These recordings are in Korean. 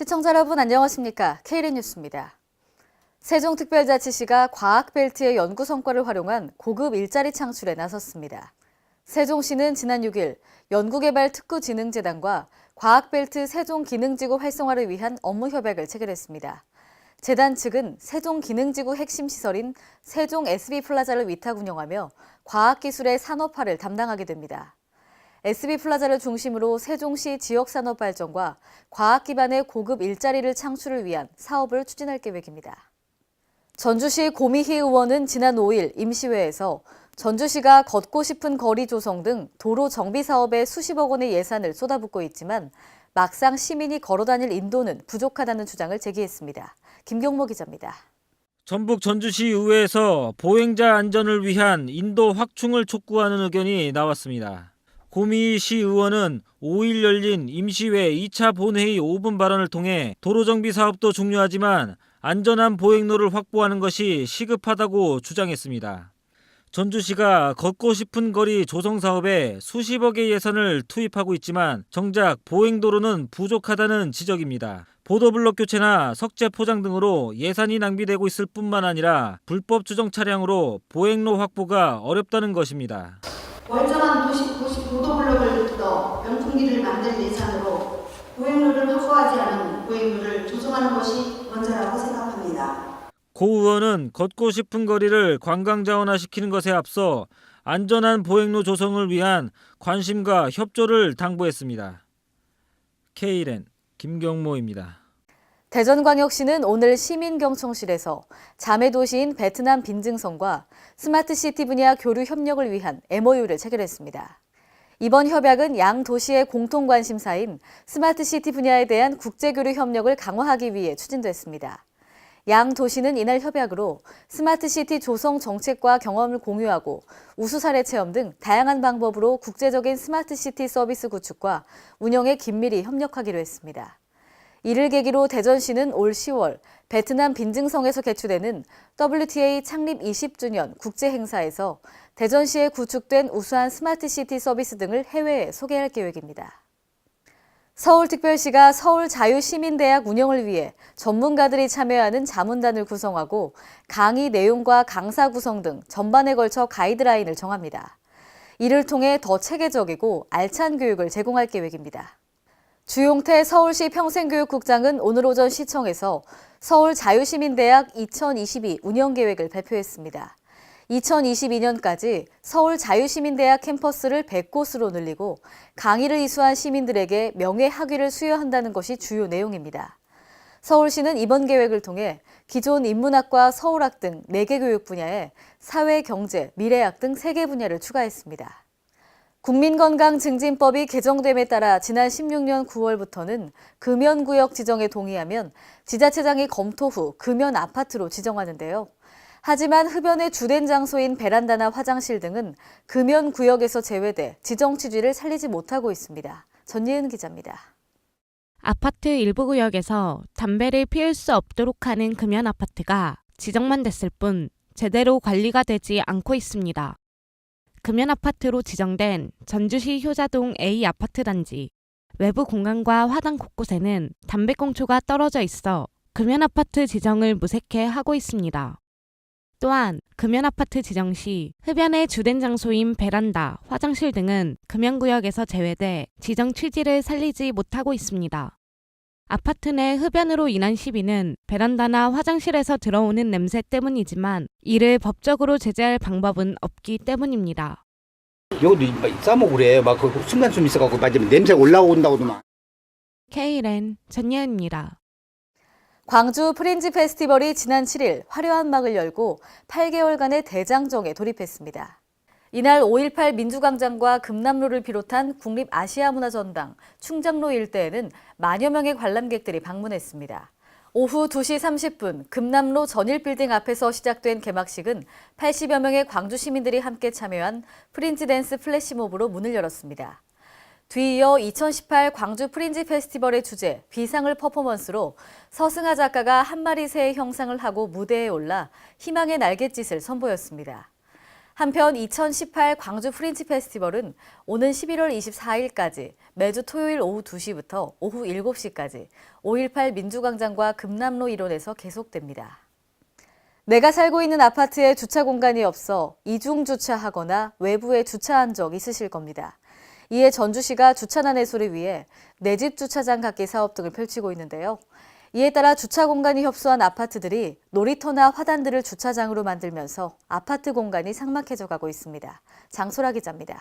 시청자 여러분 안녕하십니까? KLN 뉴스입니다. 세종특별자치시가 과학벨트의 연구 성과를 활용한 고급 일자리 창출에 나섰습니다. 세종시는 지난 6일 연구개발특구진흥재단과 과학벨트 세종기능지구 활성화를 위한 업무 협약을 체결했습니다. 재단 측은 세종기능지구 핵심 시설인 세종 SB플라자를 위탁 운영하며 과학기술의 산업화를 담당하게 됩니다. SB플라자를 중심으로 세종시 지역 산업 발전과 과학 기반의 고급 일자리를 창출을 위한 사업을 추진할 계획입니다. 전주시 고미희 의원은 지난 5일 임시회에서 전주시가 걷고 싶은 거리 조성 등 도로 정비 사업에 수십억 원의 예산을 쏟아붓고 있지만 막상 시민이 걸어 다닐 인도는 부족하다는 주장을 제기했습니다. 김경모 기자입니다. 전북 전주시 의회에서 보행자 안전을 위한 인도 확충을 촉구하는 의견이 나왔습니다. 고미희 시 의원은 5일 열린 임시회 2차 본회의 5분 발언을 통해 도로 정비 사업도 중요하지만 안전한 보행로를 확보하는 것이 시급하다고 주장했습니다. 전주시가 걷고 싶은 거리 조성 사업에 수십억의 예산을 투입하고 있지만 정작 보행도로는 부족하다는 지적입니다. 보도블록 교체나 석재 포장 등으로 예산이 낭비되고 있을 뿐만 아니라 불법 주정 차량으로 보행로 확보가 어렵다는 것입니다. 멀쩡한 도시, 도시 보도블록을 뜯어 명품기를 만들 예산으로 보행로를 확보하지 않은 보행로를 조성하는 것이 먼저라고 생각합니다. 고 의원은 걷고 싶은 거리를 관광 자원화시키는 것에 앞서 안전한 보행로 조성을 위한 관심과 협조를 당부했습니다. K랜 김경모입니다. 대전광역시는 오늘 시민경청실에서 자매 도시인 베트남 빈증성과 스마트시티 분야 교류 협력을 위한 MOU를 체결했습니다. 이번 협약은 양 도시의 공통 관심사인 스마트시티 분야에 대한 국제교류 협력을 강화하기 위해 추진됐습니다. 양 도시는 이날 협약으로 스마트시티 조성 정책과 경험을 공유하고 우수 사례 체험 등 다양한 방법으로 국제적인 스마트시티 서비스 구축과 운영에 긴밀히 협력하기로 했습니다. 이를 계기로 대전시는 올 10월 베트남 빈증성에서 개최되는 WTA 창립 20주년 국제 행사에서 대전시에 구축된 우수한 스마트 시티 서비스 등을 해외에 소개할 계획입니다. 서울특별시가 서울자유시민대학 운영을 위해 전문가들이 참여하는 자문단을 구성하고 강의 내용과 강사 구성 등 전반에 걸쳐 가이드라인을 정합니다. 이를 통해 더 체계적이고 알찬 교육을 제공할 계획입니다. 주용태 서울시 평생교육국장은 오늘 오전 시청에서 서울 자유시민대학 2022 운영계획을 발표했습니다. 2022년까지 서울 자유시민대학 캠퍼스를 100곳으로 늘리고 강의를 이수한 시민들에게 명예학위를 수여한다는 것이 주요 내용입니다. 서울시는 이번 계획을 통해 기존 인문학과 서울학 등 4개 교육 분야에 사회, 경제, 미래학 등 3개 분야를 추가했습니다. 국민건강증진법이 개정됨에 따라 지난 16년 9월부터는 금연구역 지정에 동의하면 지자체장이 검토 후 금연 아파트로 지정하는데요. 하지만 흡연의 주된 장소인 베란다나 화장실 등은 금연 구역에서 제외돼 지정 취지를 살리지 못하고 있습니다. 전예은 기자입니다. 아파트 일부 구역에서 담배를 피울 수 없도록 하는 금연 아파트가 지정만 됐을 뿐 제대로 관리가 되지 않고 있습니다. 금연 아파트로 지정된 전주시 효자동 A 아파트 단지 외부 공간과 화단 곳곳에는 담배꽁초가 떨어져 있어 금연 아파트 지정을 무색해 하고 있습니다. 또한 금연 아파트 지정 시 흡연의 주된 장소인 베란다, 화장실 등은 금연구역에서 제외돼 지정 취지를 살리지 못하고 있습니다. 아파트 내 흡연으로 인한 시비는 베란다나 화장실에서 들어오는 냄새 때문이지만 이를 법적으로 제재할 방법은 없기 때문입니다. 여기도 막 싸먹고 그래. 막 그 순간 좀 있어갖고 맞으면 냄새 올라온다고도 막. K랜 전예은입니다. 광주 프린지 페스티벌이 지난 7일 화려한 막을 열고 8개월간의 대장정에 돌입했습니다. 이날 5.18 민주광장과 금남로를 비롯한 국립아시아문화전당, 충장로 일대에는 만여 명의 관람객들이 방문했습니다. 오후 2시 30분 금남로 전일 빌딩 앞에서 시작된 개막식은 80여 명의 광주 시민들이 함께 참여한 프린지 댄스 플래시몹으로 문을 열었습니다. 뒤이어 2018 광주 프린지 페스티벌의 주제 비상을 퍼포먼스로 서승하 작가가 한 마리 새의 형상을 하고 무대에 올라 희망의 날갯짓을 선보였습니다. 한편 2018 광주 프린치 페스티벌은 오는 11월 24일까지 매주 토요일 오후 2시부터 오후 7시까지 5.18 민주광장과 금남로 일원에서 계속됩니다. 내가 살고 있는 아파트에 주차 공간이 없어 이중 주차하거나 외부에 주차한 적 있으실 겁니다. 이에 전주시가 주차난 해소를 위해 내 집 주차장 갖기 사업 등을 펼치고 있는데요. 이에 따라 주차 공간이 협소한 아파트들이 놀이터나 화단들을 주차장으로 만들면서 아파트 공간이 삭막해져 가고 있습니다. 장소라 기자입니다.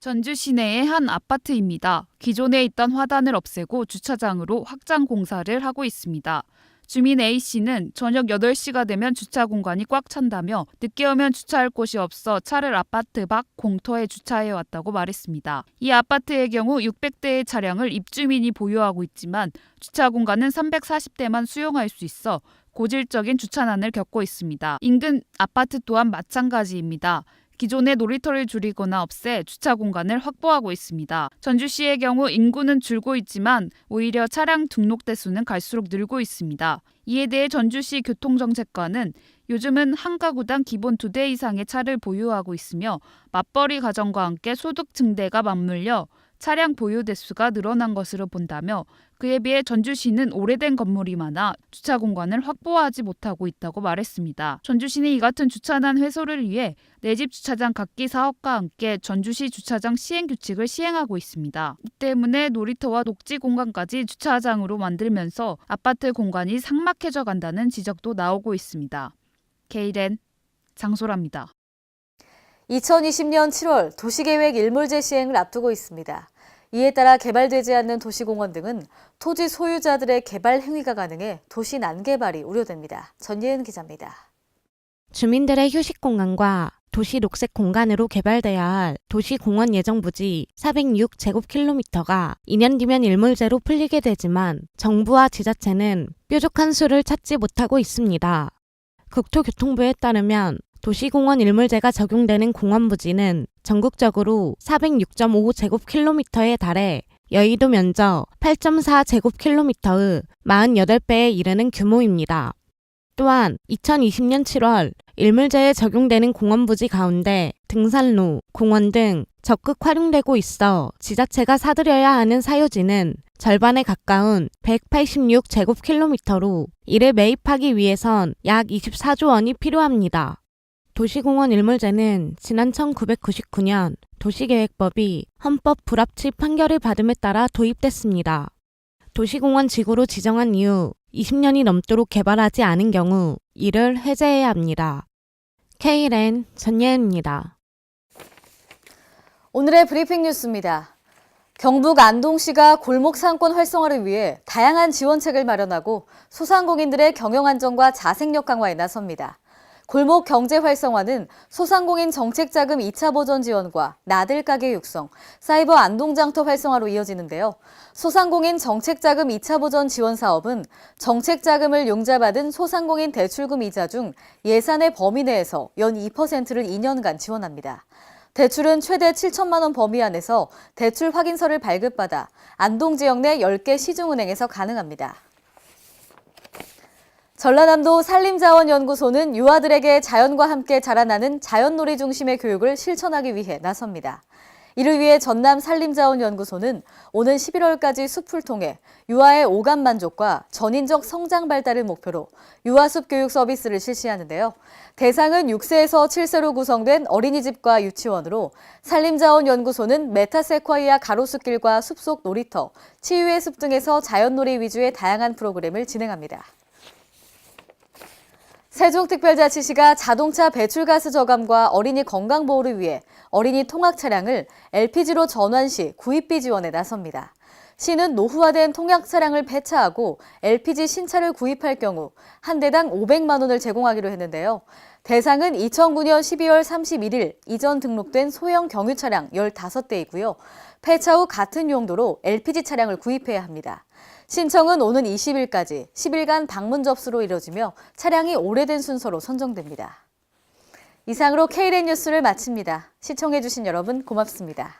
전주 시내의 한 아파트입니다. 기존에 있던 화단을 없애고 주차장으로 확장 공사를 하고 있습니다. 주민 A씨는 저녁 8시가 되면 주차 공간이 꽉 찬다며 늦게 오면 주차할 곳이 없어 차를 아파트 밖 공터에 주차해 왔다고 말했습니다. 이 아파트의 경우 600대의 차량을 입주민이 보유하고 있지만 주차 공간은 340대만 수용할 수 있어 고질적인 주차난을 겪고 있습니다. 인근 아파트 또한 마찬가지입니다. 기존의 놀이터를 줄이거나 없애 주차 공간을 확보하고 있습니다. 전주시의 경우 인구는 줄고 있지만 오히려 차량 등록 대수는 갈수록 늘고 있습니다. 이에 대해 전주시 교통정책과는 요즘은 한 가구당 기본 두 대 이상의 차를 보유하고 있으며 맞벌이 가정과 함께 소득 증대가 맞물려 차량 보유 대수가 늘어난 것으로 본다며 그에 비해 전주시는 오래된 건물이 많아 주차 공간을 확보하지 못하고 있다고 말했습니다. 전주시는 이 같은 주차난 해소를 위해 내집 주차장 갖기 사업과 함께 전주시 주차장 시행 규칙을 시행하고 있습니다. 이 때문에 놀이터와 녹지 공간까지 주차장으로 만들면서 아파트 공간이 삭막해져 간다는 지적도 나오고 있습니다. 케이렌 장소랍니다. 2020년 7월 도시계획 일몰제 시행을 앞두고 있습니다. 이에 따라 개발되지 않는 도시공원 등은 토지 소유자들의 개발 행위가 가능해 도시 난개발이 우려됩니다. 전예은 기자입니다. 주민들의 휴식 공간과 도시 녹색 공간으로 개발돼야 할 도시 공원 예정 부지 406제곱킬로미터가 2년 뒤면 일몰제로 풀리게 되지만 정부와 지자체는 뾰족한 수를 찾지 못하고 있습니다. 국토교통부에 따르면 도시공원 일몰제가 적용되는 공원 부지는 전국적으로 406.5제곱킬로미터에 달해 여의도 면적 8.4제곱킬로미터의 48배에 이르는 규모입니다. 또한 2020년 7월 일몰제에 적용되는 공원 부지 가운데 등산로, 공원 등 적극 활용되고 있어 지자체가 사들여야 하는 사유지는 절반에 가까운 186제곱킬로미터로 이를 매입하기 위해선 약 24조 원이 필요합니다. 도시공원 일몰제는 지난 1999년 도시계획법이 헌법 불합치 판결을 받음에 따라 도입됐습니다. 도시공원 지구로 지정한 이후 20년이 넘도록 개발하지 않은 경우 이를 해제해야 합니다. K랜 전예입니다. 오늘의 브리핑 뉴스입니다. 경북 안동시가 골목 상권 활성화를 위해 다양한 지원책을 마련하고 소상공인들의 경영 안정과 자생력 강화에 나섭니다. 골목 경제 활성화는 소상공인 정책 자금 2차 보전 지원과 나들 가게 육성, 사이버 안동장터 활성화로 이어지는데요. 소상공인 정책 자금 2차 보전 지원 사업은 정책 자금을 융자받은 소상공인 대출금 이자 중 예산의 범위 내에서 연 2%를 2년간 지원합니다. 대출은 최대 7천만 원 범위 안에서 대출 확인서를 발급받아 안동 지역 내 10개 시중은행에서 가능합니다. 전라남도 산림자원연구소는 유아들에게 자연과 함께 자라나는 자연놀이 중심의 교육을 실천하기 위해 나섭니다. 이를 위해 전남 산림자원연구소는 오는 11월까지 숲을 통해 유아의 오감 만족과 전인적 성장 발달을 목표로 유아숲 교육 서비스를 실시하는데요. 대상은 6세에서 7세로 구성된 어린이집과 유치원으로 산림자원연구소는 메타세콰이아 가로수길과 숲속 놀이터, 치유의 숲 등에서 자연놀이 위주의 다양한 프로그램을 진행합니다. 세종특별자치시가 자동차 배출가스 저감과 어린이 건강 보호를 위해 어린이 통학 차량을 LPG로 전환 시 구입비 지원에 나섭니다. 시는 노후화된 통학 차량을 폐차하고 LPG 신차를 구입할 경우 한 대당 500만 원을 제공하기로 했는데요. 대상은 2009년 12월 31일 이전 등록된 소형 경유 차량 15대이고요. 폐차 후 같은 용도로 LPG 차량을 구입해야 합니다. 신청은 오는 20일까지 10일간 방문 접수로 이뤄지며 차량이 오래된 순서로 선정됩니다. 이상으로 K랜 뉴스를 마칩니다. 시청해주신 여러분 고맙습니다.